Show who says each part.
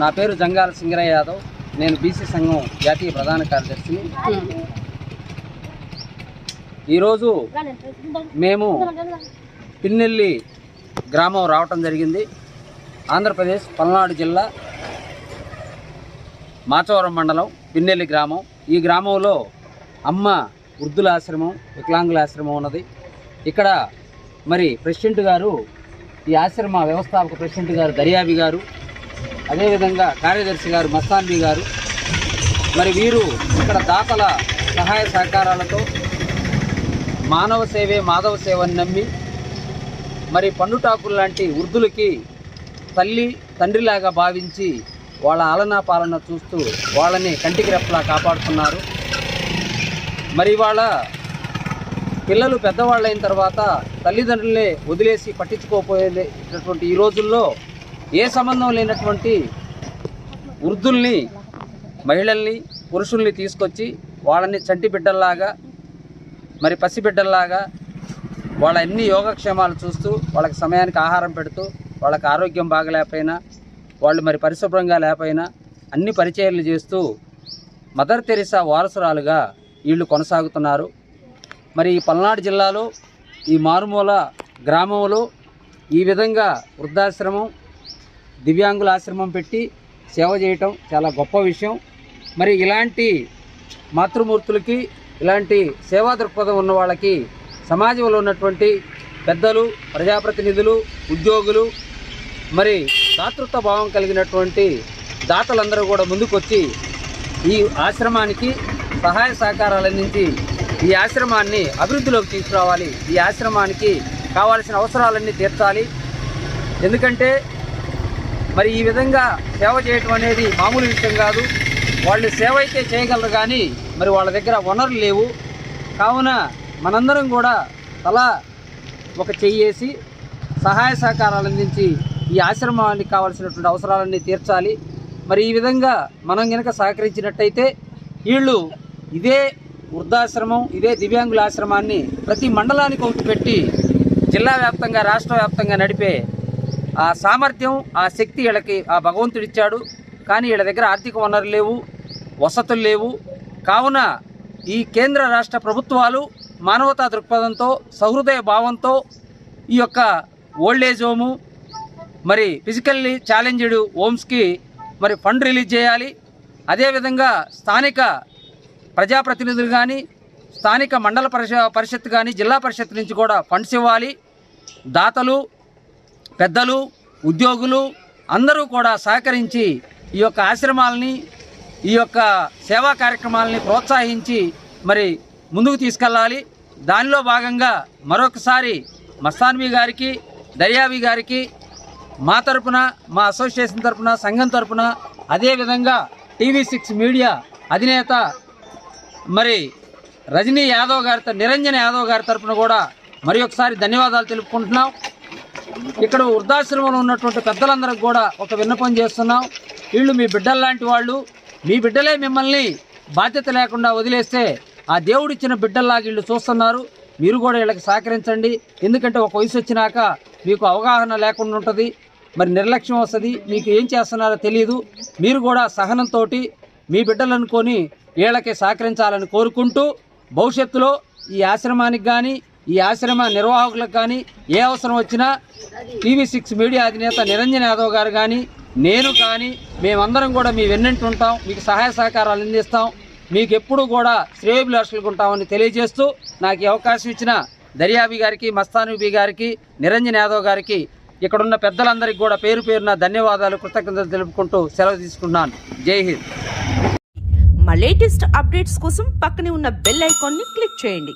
Speaker 1: నా పేరు జంగాల సింగరయ్య యాదవ్. నేను బీసీ సంఘం జాతీయ ప్రధాన కార్యదర్శిని. ఈరోజు మేము పిన్నెల్లి గ్రామం రావటం జరిగింది. ఆంధ్రప్రదేశ్ పల్నాడు జిల్లా మాచవరం మండలం పిన్నెల్లి గ్రామం. ఈ గ్రామంలో అమ్మ వృద్ధుల ఆశ్రమం వికలాంగుల ఆశ్రమం ఉన్నది. ఇక్కడ మరి ప్రెసిడెంట్ గారు ఈ ఆశ్రమ వ్యవస్థాపక ప్రెసిడెంట్ గారు దర్యాబి గారు అదేవిధంగా కార్యదర్శి గారు మస్తాన్బి గారు మరి వీరు ఇక్కడ దాతల సహాయ సహకారాలతో మానవ సేవే మాధవ సేవని నమ్మి మరి పండుటాకులు లాంటి వృద్ధులకి తల్లి తండ్రిలాగా భావించి వాళ్ళ ఆలనా పాలన చూస్తూ వాళ్ళని కంటికి రెప్పలా కాపాడుతున్నారు. మరి వాళ్ళ పిల్లలు పెద్దవాళ్ళైన తర్వాత తల్లిదండ్రులే వదిలేసి పట్టించుకోపోయేటటువంటి ఈ రోజుల్లో ఏ సంబంధం లేనటువంటి వృద్ధుల్ని మహిళల్ని పురుషుల్ని తీసుకొచ్చి వాళ్ళని చంటి బిడ్డల్లాగా మరి పసిబిడ్డల్లాగా వాళ్ళ అన్ని యోగక్షేమాలు చూస్తూ వాళ్ళకి సమయానికి ఆహారం పెడుతూ వాళ్ళకి ఆరోగ్యం బాగలేకపోయినా వాళ్ళు మరి పరిశుభ్రంగా లేకపోయినా అన్ని పరిచయాలు చేస్తూ మదర్ తెరిసా వారసురాలుగా వీళ్ళు కొనసాగుతున్నారు. మరి ఈ పల్నాడు జిల్లాలో ఈ మారుమూల గ్రామంలో ఈ విధంగా వృద్ధాశ్రమం దివ్యాంగుల ఆశ్రమం పెట్టి సేవ చేయటం చాలా గొప్ప విషయం. మరి ఇలాంటి మాతృమూర్తులకి ఇలాంటి సేవా దృక్పథం ఉన్న వాళ్ళకి సమాజంలో ఉన్నటువంటి పెద్దలు ప్రజాప్రతినిధులు ఉద్యోగులు మరి దాతృత్వ భావం కలిగినటువంటి దాతలందరూ కూడా ముందుకొచ్చి ఈ ఆశ్రమానికి సహాయ సహకారాలు అందించి ఈ ఆశ్రమాన్ని అభివృద్ధిలోకి తీసుకురావాలి. ఈ ఆశ్రమానికి కావాల్సిన అవసరాలన్నీ తీర్చాలి. ఎందుకంటే మరి ఈ విధంగా సేవ చేయటం అనేది మామూలు విషయం కాదు. వాళ్ళు సేవ అయితే చేయగలరు కానీ మరి వాళ్ళ దగ్గర వనరులు లేవు. కావున మనందరం కూడా తలా ఒక చెయ్యేసి సహాయ సహకారాలు అందించి ఈ ఆశ్రమానికి కావాల్సినటువంటి అవసరాలన్నీ తీర్చాలి. మరి ఈ విధంగా మనం కనుక సహకరించినట్టయితే వీళ్ళు ఇదే వృద్ధాశ్రమం ఇదే దివ్యాంగుల ఆశ్రమాన్ని ప్రతి మండలానికి ఒకటి పెట్టి జిల్లా వ్యాప్తంగా రాష్ట్ర వ్యాప్తంగా నడిపే ఆ సామర్థ్యం ఆ శక్తి వీళ్ళకి ఆ భగవంతుడు ఇచ్చాడు. కానీ వీళ్ళ దగ్గర ఆర్థిక వనరులు లేవు వసతులు లేవు. కావున ఈ కేంద్ర రాష్ట్ర ప్రభుత్వాలు మానవతా దృక్పథంతో సహృదయ భావంతో ఈ యొక్క ఓల్డేజ్ హోము మరి ఫిజికల్లీ ఛాలెంజ్డ్ హోమ్స్కి మరి ఫండ్ రిలీజ్ చేయాలి. అదేవిధంగా స్థానిక ప్రజాప్రతినిధులు కానీ స్థానిక మండల పరిష పరిషత్ కానీ జిల్లా పరిషత్ నుంచి కూడా ఫండ్స్ ఇవ్వాలి. దాతలు పెద్దలు ఉద్యోగులు అందరూ కూడా సహకరించి ఈ యొక్క ఆశ్రమాలని ఈ యొక్క సేవా కార్యక్రమాలని ప్రోత్సహించి మరి ముందుకు తీసుకెళ్ళాలి. దానిలో భాగంగా మరొకసారి మస్తాన్వి గారికి దర్యావి గారికి మా తరపున మా అసోసియేషన్ తరపున సంఘం తరపున అదేవిధంగా టీవీ సిక్స్ మీడియా అధినేత మరి రజనీ యాదవ్ గారి నిరంజన్ యాదవ్ గారి తరపున కూడా మరి ఒకసారి ధన్యవాదాలు తెలుపుకుంటున్నాం. ఇక్కడ వృద్ధాశ్రమంలో ఉన్నటువంటి పెద్దలందరికి కూడా ఒక విన్నపం చేస్తున్నాం. వీళ్ళు మీ బిడ్డల్లాంటి వాళ్ళు. మీ బిడ్డలే మిమ్మల్ని బాధ్యత లేకుండా వదిలేస్తే ఆ దేవుడిచ్చిన బిడ్డల్లాగా వీళ్ళు చూస్తున్నారు. మీరు కూడా వీళ్ళకి సహకరించండి. ఎందుకంటే ఒక వయసు వచ్చినాక మీకు అవగాహన లేకుండా ఉంటుంది. మరి నిర్లక్ష్యం వస్తుంది. మీకు ఏం చేస్తున్నారో తెలియదు మీరు కూడా సహనంతో మీ బిడ్డలు అనుకొని వీళ్ళకి సహకరించాలని కోరుకుంటూ భవిష్యత్తులో ఈ ఆశ్రమానికి కానీ ఈ ఆశ్రమ నిర్వాహకులకు కానీ ఏ అవసరం వచ్చినా టీవీ సిక్స్ మీడియా అధినేత నిరంజన్ యాదవ్ గారు కానీ నేను కానీ మేమందరం కూడా మీ వెన్నంటి ఉంటాం మీకు సహాయ సహకారాలు అందిస్తాం. మీకు ఎప్పుడు కూడా శ్రేయభిలాషులకు ఉంటామని తెలియజేస్తూ నాకు ఈ అవకాశం ఇచ్చిన దర్యాబి గారికి మస్తానుబి గారికి నిరంజన్ యాదవ్ గారికి ఇక్కడున్న పెద్దలందరికీ కూడా పేరు పేరున ధన్యవాదాలు కృతజ్ఞతలు తెలుపుకుంటూ సెలవు తీసుకున్నాను జై హింద్.
Speaker 2: మా లేటెస్ట్ అప్డేట్స్ కోసం పక్కనే ఉన్న బెల్ ఐకాన్ని క్లిక్ చేయండి.